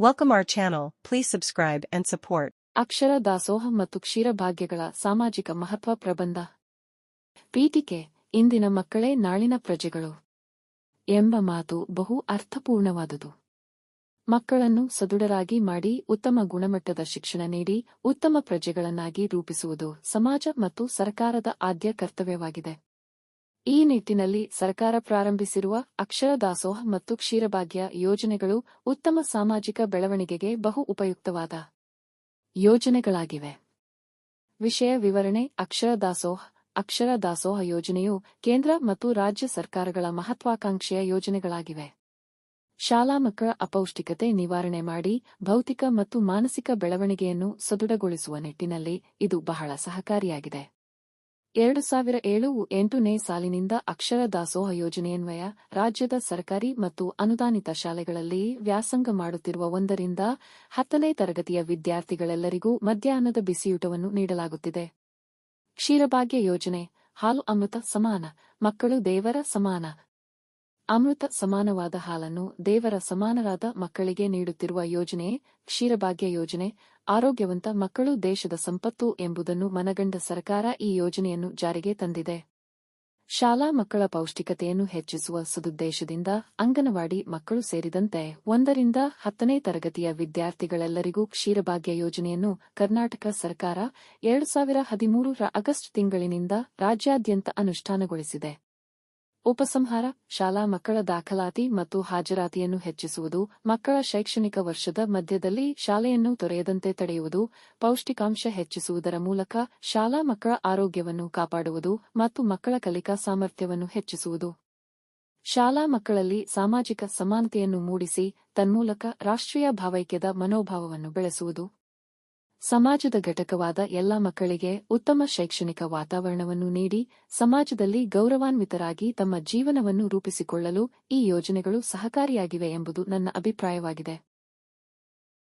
Welcome our channel, please subscribe and support. ಅಕ್ಷರ ದಾಸೋಹ ಮತ್ತು ಕ್ಷೀರಭಾಗ್ಯಗಳ ಸಾಮಾಜಿಕ ಮಹತ್ವ ಪ್ರಬಂಧ. ಪೀಠಿಕೆ ಇಂದಿನ ಮಕ್ಕಳೇ ನಾಳಿನ ಪ್ರಜೆಗಳು. ಎಂಬ ಮಾತು ಬಹು ಅರ್ಥಪೂರ್ಣವಾದುದು. ಮಕ್ಕಳನ್ನು ಸದೃಢರಾಗಿ ಮಾಡಿ ಉತ್ತಮ ಗುಣಮಟ್ಟದ ಶಿಕ್ಷಣ ನೀಡಿ ಉತ್ತಮ ಪ್ರಜೆಗಳನ್ನಾಗಿ ರೂಪಿಸುವುದು ಸಮಾಜ ಮತ್ತು ಸರ್ಕಾರದ ಆದ್ಯ ಕರ್ತವ್ಯವಾಗಿದೆ. ಈ ನಿಟ್ಟಿನಲ್ಲಿ ಸರ್ಕಾರ ಪ್ರಾರಂಭಿಸಿರುವ ಅಕ್ಷರ ದಾಸೋಹ ಮತ್ತು ಕ್ಷೀರಭಾಗ್ಯ ಯೋಜನೆಗಳು ಉತ್ತಮ ಸಾಮಾಜಿಕ ಬೆಳವಣಿಗೆಗೆ ಬಹು ಉಪಯುಕ್ತವಾದ ಯೋಜನೆಗಳಾಗಿವೆ. ವಿಷಯ ವಿವರಣೆ, ಅಕ್ಷರ ದಾಸೋಹ ಅಕ್ಷರ ದಾಸೋಹ ಯೋಜನೆಯು ಕೇಂದ್ರ ಮತ್ತು ರಾಜ್ಯ ಸರ್ಕಾರಗಳ ಮಹತ್ವಾಕಾಂಕ್ಷೆಯ ಯೋಜನೆಗಳಾಗಿವೆ. ಶಾಲಾ ಮಕ್ಕಳ ಅಪೌಷ್ಟಿಕತೆ ನಿವಾರಣೆ ಮಾಡಿ ಭೌತಿಕ ಮತ್ತು ಮಾನಸಿಕ ಬೆಳವಣಿಗೆಯನ್ನು ಸದೃಢಗೊಳಿಸುವ ನಿಟ್ಟಿನಲ್ಲಿ ಇದು ಬಹಳ ಸಹಕಾರಿಯಾಗಿದೆ. ಎರಡು ಸಾವಿರ ಏಳು ಎಂಟನೇ ಸಾಲಿನಿಂದ ಅಕ್ಷರ ದಾಸೋಹ ಯೋಜನೆಯನ್ವಯ ರಾಜ್ಯದ ಸರ್ಕಾರಿ ಮತ್ತು ಅನುದಾನಿತ ಶಾಲೆಗಳಲ್ಲಿ ವ್ಯಾಸಂಗ ಮಾಡುತ್ತಿರುವ ಒಂದರಿಂದ ಹತ್ತನೇ ತರಗತಿಯ ವಿದ್ಯಾರ್ಥಿಗಳೆಲ್ಲರಿಗೂ ಮಧ್ಯಾಹ್ನದ ಬಿಸಿಯೂಟವನ್ನು ನೀಡಲಾಗುತ್ತಿದೆ. ಕ್ಷೀರಭಾಗ್ಯ ಯೋಜನೆ, ಹಾಲು ಅಮೃತ ಸಮಾನ, ಮಕ್ಕಳು ದೇವರ ಸಮಾನ ಅಮೃತ ಸಮಾನವಾದ ಹಾಲನ್ನು ದೇವರ ಸಮಾನರಾದ ಮಕ್ಕಳಿಗೆ ನೀಡುತ್ತಿರುವ ಯೋಜನೆ ಕ್ಷೀರಭಾಗ್ಯ ಯೋಜನೆ. ಆರೋಗ್ಯವಂತ ಮಕ್ಕಳು ದೇಶದ ಸಂಪತ್ತು ಎಂಬುದನ್ನು ಮನಗಂಡ ಸರ್ಕಾರ ಈ ಯೋಜನೆಯನ್ನು ಜಾರಿಗೆ ತಂದಿದೆ. ಶಾಲಾ ಮಕ್ಕಳ ಪೌಷ್ಟಿಕತೆಯನ್ನು ಹೆಚ್ಚಿಸುವ ಸದುದ್ದೇಶದಿಂದ ಅಂಗನವಾಡಿ ಮಕ್ಕಳು ಸೇರಿದಂತೆ ಒಂದರಿಂದ ಹತ್ತನೇ ತರಗತಿಯ ವಿದ್ಯಾರ್ಥಿಗಳೆಲ್ಲರಿಗೂ ಕ್ಷೀರಭಾಗ್ಯ ಯೋಜನೆಯನ್ನು ಕರ್ನಾಟಕ ಸರ್ಕಾರ ಎರಡು ಸಾವಿರ ಹದಿಮೂರರ ಆಗಸ್ಟ್ ತಿಂಗಳಿನಿಂದ ರಾಜ್ಯಾದ್ಯಂತ ಅನುಷ್ಠಾನಗೊಳಿಸಿದೆ. ಉಪಸಂಹಾರ, ಶಾಲಾ ಮಕ್ಕಳ ದಾಖಲಾತಿ ಮತ್ತು ಹಾಜರಾತಿಯನ್ನು ಹೆಚ್ಚಿಸುವುದು, ಮಕ್ಕಳ ಶೈಕ್ಷಣಿಕ ವರ್ಷದ ಮಧ್ಯದಲ್ಲಿ ಶಾಲೆಯನ್ನು ತೊರೆಯದಂತೆ ತಡೆಯುವುದು, ಪೌಷ್ಟಿಕಾಂಶ ಹೆಚ್ಚಿಸುವುದರ ಮೂಲಕ ಶಾಲಾ ಮಕ್ಕಳ ಆರೋಗ್ಯವನ್ನು ಕಾಪಾಡುವುದು ಮತ್ತು ಮಕ್ಕಳ ಕಲಿಕಾ ಸಾಮರ್ಥ್ಯವನ್ನು ಹೆಚ್ಚಿಸುವುದು. ಶಾಲಾ ಮಕ್ಕಳಲ್ಲಿ ಸಾಮಾಜಿಕ ಸಮಾನತೆಯನ್ನು ಮೂಡಿಸಿ, ತನ್ಮೂಲಕ ರಾಷ್ಟ್ರೀಯ ಭಾವೈಕ್ಯದ ಮನೋಭಾವವನ್ನು ಬೆಳೆಸುವುದು. ಸಮಾಜದ ಘಟಕವಾದ ಎಲ್ಲ ಮಕ್ಕಳಿಗೆ ಉತ್ತಮ ಶೈಕ್ಷಣಿಕ ವಾತಾವರಣವನ್ನು ನೀಡಿ, ಸಮಾಜದಲ್ಲಿ ಗೌರವಾನ್ವಿತರಾಗಿ ತಮ್ಮ ಜೀವನವನ್ನು ರೂಪಿಸಿಕೊಳ್ಳಲು ಈ ಯೋಜನೆಗಳು ಸಹಕಾರಿಯಾಗಿವೆ ಎಂಬುದು ನನ್ನ ಅಭಿಪ್ರಾಯವಾಗಿದೆ.